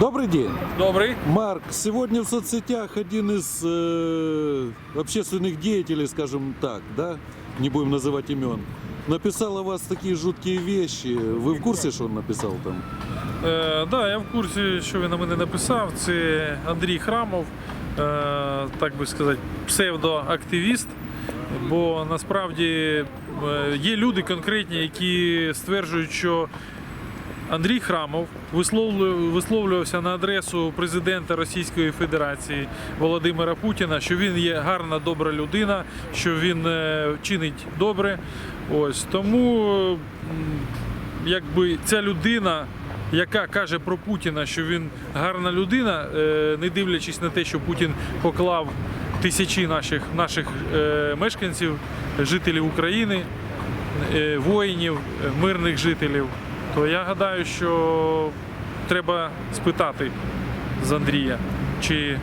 Добрый день. Добрый. Марк, сегодня в соцсетях один из э, общественных деятелей, скажем так, да, не будем называть имен, написал о вас такие жуткие вещи. Вы в курсе, что он написал там? Е, да, я в курсі, що він на мене написав. Це Андрій Храмов, е, так би сказати, псевдоактивіст. Бо насправді е, є люди конкретні, які стверджують, що Андрій Храмов висловлю- висловлювався на адресу президента Російської Федерації Володимира Путіна, що він є гарна, добра людина, що він е, чинить добре. Ось тому якби ця людина, яка каже про Путіна, що він гарна людина, е, не дивлячись на те, що Путін поклав тисячі наших, наших е, мешканців, жителів України, воїнів, мирних жителів, то я гадаю, що треба спитати з Андрія, чи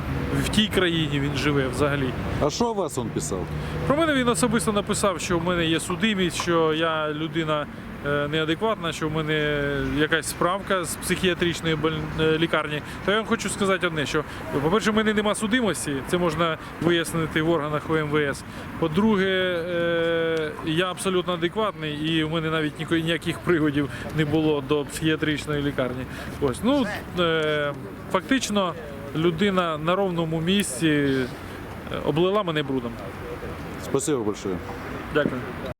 в тій країні він живе взагалі. А что о вас он писал? Про мене він особисто написав, що в мене є судимість, що я людина е, неадекватна, що в мене якась справка з психіатричної е, лікарні. То я вам хочу сказати одне: що, по-перше, в мене нема судимості, це можна вияснити в органах ОМВС. По-друге, е, я абсолютно адекватний і в мене навіть ніяких пригодів не було до психіатричної лікарні. Ось, ну, е, фактично, людина на ровному місці е, облила мене брудом. Спасибо большое. Дякую.